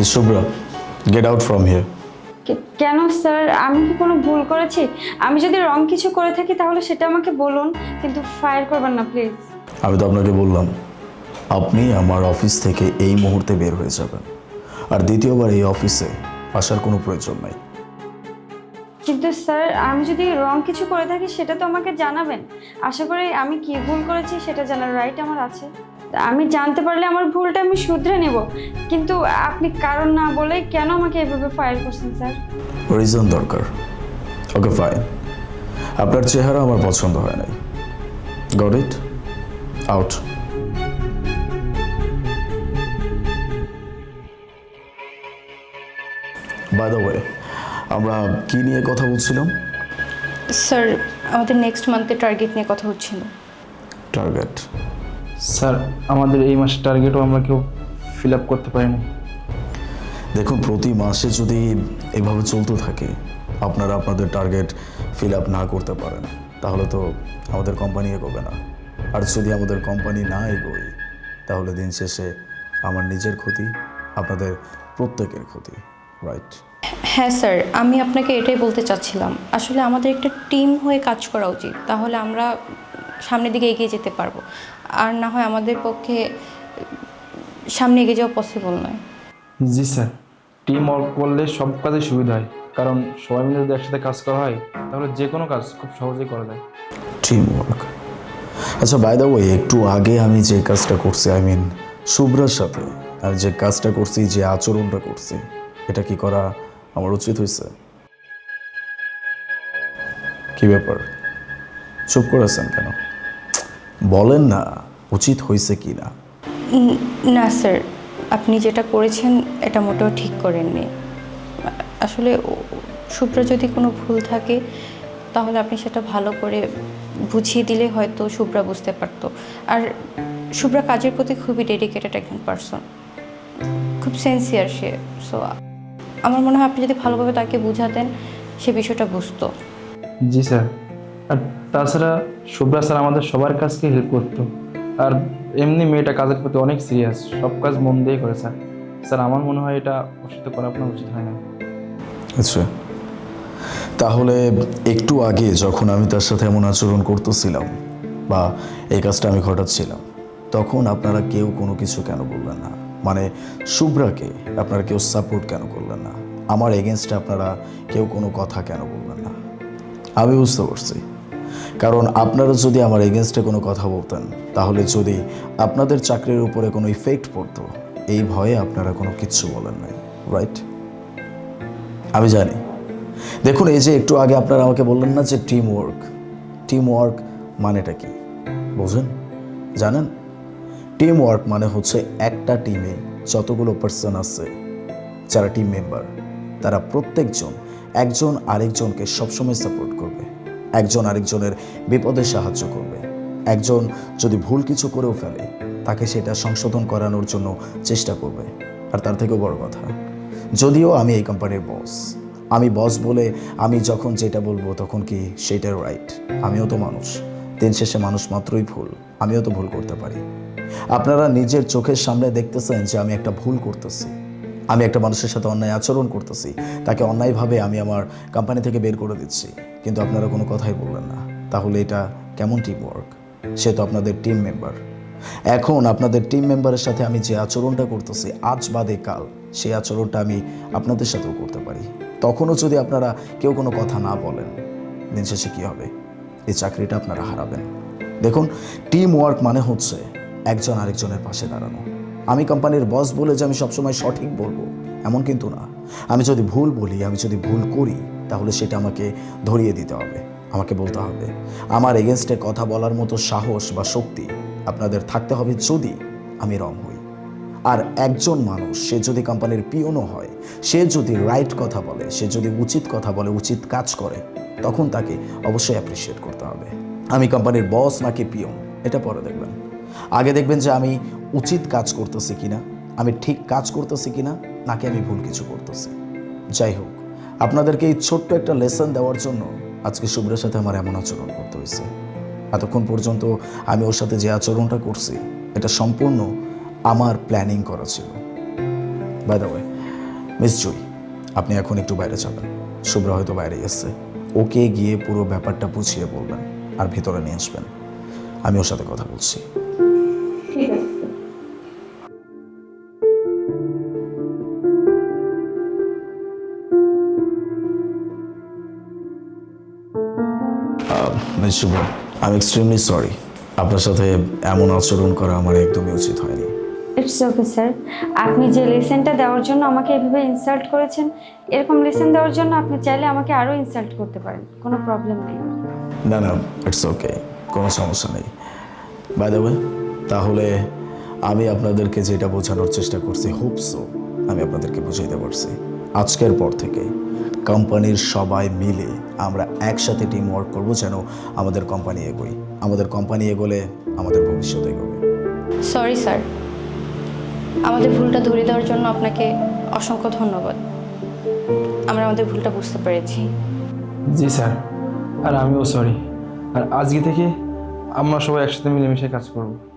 Miss Shubhra get out from here কেন sir? আমি কি কোনো ভুল করেছি? আমি যদি রং কিছু করে থাকি তাহলে সেটা আমাকে বলুন কিন্তু ফায়ার করবেন না প্লিজ আমি তো আপনাকে বললাম আপনি আমার অফিস থেকে এই মুহূর্তে বের হয়ে যাবেন। আর দ্বিতীয়বার এই অফিসে আসার কোনো প্রয়োজন নাই। কিন্তু স্যার আমি যদি রং কিছু করে থাকি সেটা তো আমাকে জানাবেন। আশা করি আমি কি ভুল করেছি সেটা জানার রাইট আমার আছে। আমি জানতে পারলে আমার ভুলটা আমি শুধরে নেব। কিন্তু আপনি কারণ না বলে কেন আমাকে এভাবে ফায়ার করছেন স্যার? রিজন দরকার। ওকে ফাইন আপনার চেহারা আমার পছন্দ হয় নাই। Got it out by the way আমরা কি নিয়ে কথা বলছিলাম? স্যার আমাদের নেক্সট মান্থে টার্গেট নিয়ে কথা হচ্ছিল। টার্গেট স্যার আমাদের এই মাসের টার্গেটও আমরা কেউ ফিল আপ করতে পারিনি। দেখুন প্রতি মাসে যদি এভাবে চলতে থাকে আপনারা আপনাদের টার্গেট ফিল আপ না করতে পারেন তাহলে তো আমাদের কোম্পানি এগোবে না। আর যদি আমাদের কোম্পানি না এগোয় তাহলে দিন শেষে আমার নিজের ক্ষতি আপনাদের প্রত্যেকের ক্ষতি রাইট হ্যাঁ স্যার আমি আপনাকে এটাই বলতে চাচ্ছিলাম। আসলে আমাদের একটা টিম হয়ে কাজ করা উচিত। তাহলে আমরা সামনের দিকে এগিয়ে যেতে পারব। আর না হয় আমাদের পক্ষে সামনে এগিয়ে যাওয়া পসিবল নয়। জি স্যার টিম ওয়ার্ক করলে সব কাজে সুবিধা হয়। কারণ সবাই মিলে যদি একসাথে কাজ করা হয় তাহলে যে কোনো কাজ খুব সহজেই করা যায়। টিম ওয়ার্ক আচ্ছা বাই দ্য ওয়ে একটু আগে আমি যে কাজটা করছি আই মিন শুভ্রার সাথে আর যে কাজটা করছি যে আচরণটা করছি এটা কি করা আমার উচিত হয়েছে? কি ব্যাপার? চুপ করেছেন কেন? বলেন না উচিত হয়েছে কি না? না স্যার। আপনি যেটা করেছেন এটা মোটেও ঠিক করেননি। আসলে ও- শুভ্র যদি কোনো ভুল থাকে তাহলে আপনি সেটা ভালো করে বুঝিয়ে দিলে হয়তো শুভ্রা বুঝতে পারতো। আর শুভ্রা কাজের প্রতি খুবই ডেডিকেটেড একজন পার্সন খুব সেন্সিয়ার সে। সো আমার মনে হয় আপনি যদি ভালোভাবে তাকে বুঝাতেন সে বিষয়টা বুঝতো। জি স্যার। আর তাছাড়া শুভ্রা স্যার আমাদের সবার কাজকে হেল্প করতো। আর এমনি মেয়েটা কাজের প্রতি অনেক সিরিয়াস সব কাজ মন দিয়ে করে স্যার। স্যার, আমার মনে হয় এটা ওর সাথে করা আপনার উচিত হয় না। আচ্ছা। তাহলে একটু আগে যখন আমি তার সাথে এমন আচরণ করতেছিলাম বা এই কাজটা আমি ঘটাচ্ছিলাম, তখন আপনারা কেউ কোনো কিছু কেন বললেন না? মানে শুভ্রাকে আপনারা কেউ সাপোর্ট কেন করলেন না? আমার এগেনস্টে আপনারা কেউ কোনো কথা কেন বললেন না? আমি বুঝতে পারছি। কারণ আপনারা যদি আমার এগেনস্টে কোনো কথা বলতেন, তাহলে যদি আপনাদের চাকরির উপরে কোনো ইফেক্ট পড়তো, এই ভয়ে আপনারা কোনো কিচ্ছু বলেন নাই রাইট আমি জানি। দেখুন, এই যে একটু আগে আপনারা আমাকে বললেন না যে টিম ওয়ার্ক টিম ওয়ার্ক মানেটা কি? বোঝেন? জানেন? টিম ওয়ার্ক মানে হচ্ছে একটা টিমে যতগুলো পার্সন আছে, যারা টিম মেম্বার তারা প্রত্যেকজন, একজন আরেকজনকে সবসময় সাপোর্ট করবে। একজন আরেকজনের বিপদে সাহায্য করবে। একজন যদি ভুল কিছু করেও ফেলে, তাকে সেটা সংশোধন করানোর জন্য চেষ্টা করবে। আর তার থেকেও বড় কথা, যদিও আমি এই কোম্পানির বস আমি বস বলে আমি যখন যেটা বলব তখন কি সেটাই রাইট আমিও তো মানুষ, দিন শেষে মানুষ মাত্রই ভুল, আমিও তো ভুল করতে পারি। আপনারা নিজের চোখের সামনে দেখতেছেন যে আমি একটা ভুল করতেছি। আমি একটা মানুষের সাথে অন্যায় আচরণ করতেছি, তাকে অন্যায়ভাবে আমি আমার কোম্পানি থেকে বের করে দিচ্ছি। কিন্তু আপনারা কোনো কথাই বললেন না। তাহলে এটা কেমন টিম ওয়ার্ক সে তো আপনাদের টিম মেম্বার এখন আপনাদের টিম মেম্বারের সাথে আমি যে আচরণটা করতেছি, আজ বাদে কাল, সেই আচরণটা আমি আপনাদের সাথেও করতে পারি। তখনও যদি আপনারা কেউ কোনো কথা না বলেন, দিন শেষে কী হবে? এই চাকরিটা আপনারা হারাবেন। দেখুন টিম ওয়ার্ক মানে হচ্ছে একজন আরেকজনের পাশে দাঁড়ানো। আমি কোম্পানির বস বলে যে আমি সবসময় সঠিক বলব, এমন কিন্তু না। আমি যদি ভুল বলি, আমি যদি ভুল করি, তাহলে সেটা আমাকে ধরিয়ে দিতে হবে, আমাকে বলতে হবে। আমার এগেনস্টে কথা বলার মতো সাহস বা শক্তি আপনাদের থাকতে হবে যদি আমি রং হই। আর একজন মানুষ, সে যদি কোম্পানির পিওনও হয়, সে যদি রাইট কথা বলে, সে যদি উচিত কথা বলে, উচিত কাজ করে, তখন তাকে অবশ্যই অ্যাপ্রিসিয়েট করতে হবে। আমি কোম্পানির বস নাকি পিওন, এটা পরে দেখবেন। আগে দেখবেন যে আমি উচিত কাজ করতেছি কিনা, আমি ঠিক কাজ করতেছি কিনা, নাকি আমি ভুল কিছু করতেছি। যাই হোক, আপনাদেরকে এই ছোট্ট একটা লেসন দেওয়ার জন্য আজকে শুভ্রের সাথে আমার এমন আচরণ করতে হয়েছে। এতক্ষণ পর্যন্ত আমি ওর সাথে যে আচরণটা করছি, এটা সম্পূর্ণ আমার প্ল্যানিং করা ছিল। By the way miss Jui আপনি এখন একটু বাইরে যাবেন। শুভ্র হয়তো বাইরে এসছে ওকে গিয়ে পুরো ব্যাপারটা বুঝিয়ে বলবেন আর ভিতরে নিয়ে আসবেন। আমি ওর সাথে কথা বলছি। ঠিক আছে মিস শুভ আমি এক্সট্রিমলি সরি আপনার সাথে এমন আচরণ করা আমার একদমই উচিত হয়নি। ইটস ওকে স্যার আপনি যে লেসেনটা দেওয়ার জন্য আমাকে এভাবে ইনসাল্ট করেছেন এরকম লেসেন দেওয়ার জন্য আপনি চাইলে আমাকে আরও ইনসাল্ট করতে পারেন। কোনো প্রবলেম নেই। না না ইটস ওকে কোনো সমস্যা নেই। বাই দ্য ওয়ে তাহলে আমি আপনাদেরকে যেটা বোঝানোর চেষ্টা করছি হোপ সো আমি আপনাদেরকে বুঝাইতে পারছি। আজকের পর থেকে কোম্পানির সবাই মিলে আমরা একসাথে টিম ওয়ার্ক করব যেন আমাদের কোম্পানি এগোই আমাদের কোম্পানি এগোলে আমাদের ভবিষ্যৎ এগোবে। সরি স্যার আমাদের ভুলটা ধরে দেওয়ার জন্য আপনাকে অসংখ্য ধন্যবাদ। আমরা আমাদের ভুলটা বুঝতে পেরেছি। জি স্যার আর আমিও সরি আর আজকে থেকে আমরা সবাই একসাথে মিলেমিশে কাজ করব।